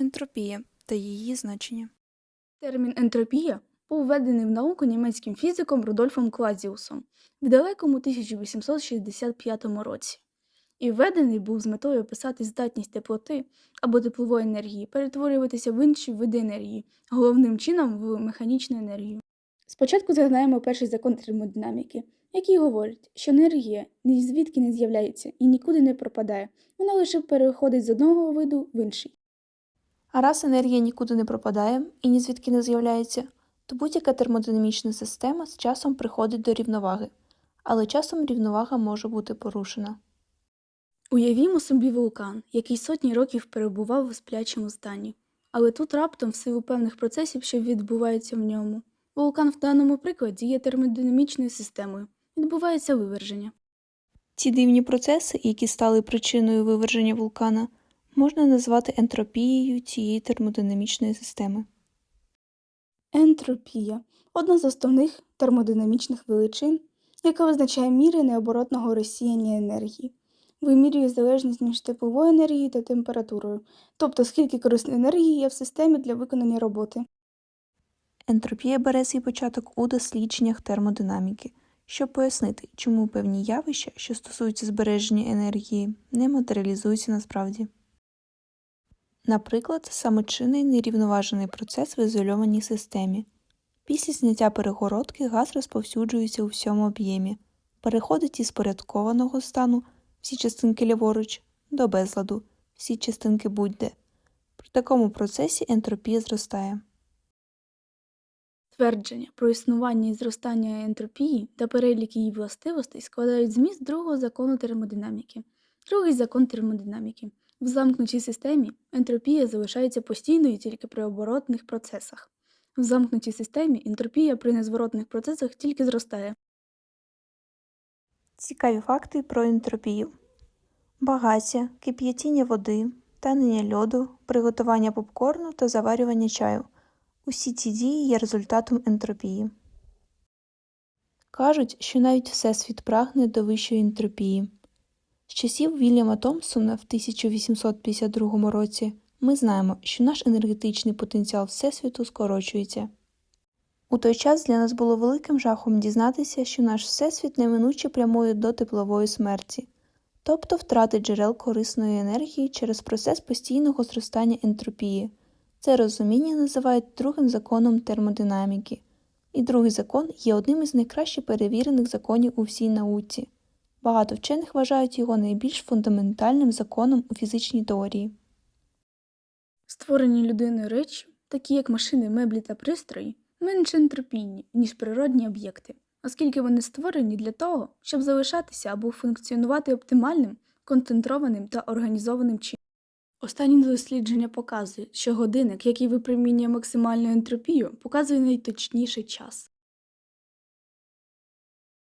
Ентропія та її значення. Термін ентропія був введений в науку німецьким фізиком Рудольфом Клазіусом в далекому 1865 році. І введений був з метою описати здатність теплоти або теплової енергії перетворюватися в інші види енергії, головним чином в механічну енергію. Спочатку згадаємо перший закон термодинаміки, який говорить, що енергія ні звідки не з'являється і нікуди не пропадає, вона лише переходить з одного виду в інший. А раз енергія нікуди не пропадає і ні звідки не з'являється, то будь-яка термодинамічна система з часом приходить до рівноваги, але часом рівновага може бути порушена. Уявімо собі вулкан, який сотні років перебував у сплячому стані, але тут раптом, в силу певних процесів, що відбуваються в ньому, вулкан в даному прикладі є термодинамічною системою, відбувається виверження. Ці дивні процеси, які стали причиною виверження вулкана, можна назвати ентропією цієї термодинамічної системи. Ентропія одна з основних термодинамічних величин, яка визначає міри необоротного розсіяння енергії, вимірює залежність між тепловою енергією та температурою, тобто скільки корисної енергії є в системі для виконання роботи. Ентропія бере свій початок у дослідженнях термодинаміки, щоб пояснити, чому певні явища, що стосуються збереження енергії, не матеріалізуються насправді. Наприклад, самочинний нерівноважений процес в ізольованій системі. Після зняття перегородки газ розповсюджується у всьому об'ємі, переходить із порядкованого стану всі частинки ліворуч до безладу, всі частинки будь-де. При такому процесі ентропія зростає. Твердження про існування і зростання ентропії та перелік її властивостей складають зміст другого закону термодинаміки. Другий закон термодинаміки. В замкнутій системі ентропія залишається постійною тільки при оборотних процесах. В замкнутій системі ентропія при незворотних процесах тільки зростає. Цікаві факти про ентропію. Багаття, кип'ятіння води, танення льоду, приготування попкорну та заварювання чаю. Усі ці дії є результатом ентропії. Кажуть, що навіть Всесвіт прагне до вищої ентропії. З часів Вільяма Томпсона в 1852 році ми знаємо, що наш енергетичний потенціал Всесвіту скорочується. У той час для нас було великим жахом дізнатися, що наш Всесвіт неминуче прямує до теплової смерті, тобто втрати джерел корисної енергії через процес постійного зростання ентропії. Це розуміння називають другим законом термодинаміки, і другий закон є одним із найкраще перевірених законів у всій науці. Багато вчених вважають його найбільш фундаментальним законом у фізичній теорії. Створені людиною речі, такі як машини, меблі та пристрої, менш ентропійні, ніж природні об'єкти, оскільки вони створені для того, щоб залишатися або функціонувати оптимальним, концентрованим та організованим чином. Останні дослідження показують, що годинник, який випромінює максимальну ентропію, показує найточніший час.